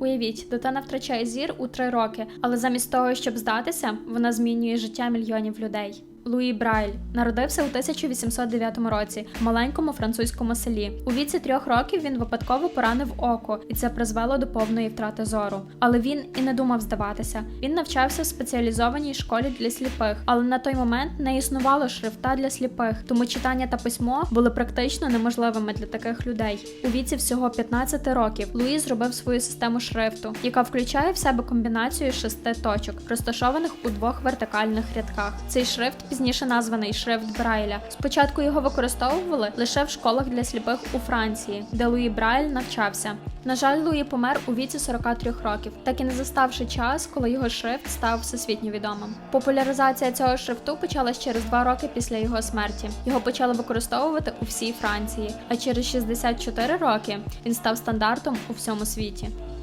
Уявіть, дитина втрачає зір у три роки, але замість того, щоб здатися, вона змінює життя мільйонів людей. Луї Брайль народився у 1809 році в маленькому французькому селі. У віці трьох років він випадково поранив око, і це призвело до повної втрати зору. Але він і не думав здаватися. Він навчався в спеціалізованій школі для сліпих, але на той момент не існувало шрифта для сліпих, тому читання та письмо були практично неможливими для таких людей. У віці всього 15 років Луї зробив свою систему шрифту, яка включає в себе комбінацію шести точок, розташованих у двох вертикальних рядках. Цей шрифт пізніше названий шрифт Брайля. Спочатку його використовували лише в школах для сліпих у Франції, де Луї Брайль навчався. На жаль, Луї помер у віці 43 років, так і не заставши час, коли його шрифт став всесвітньо відомим. Популяризація цього шрифту почалась через два роки після його смерті. Його почали використовувати у всій Франції, а через 64 роки він став стандартом у всьому світі.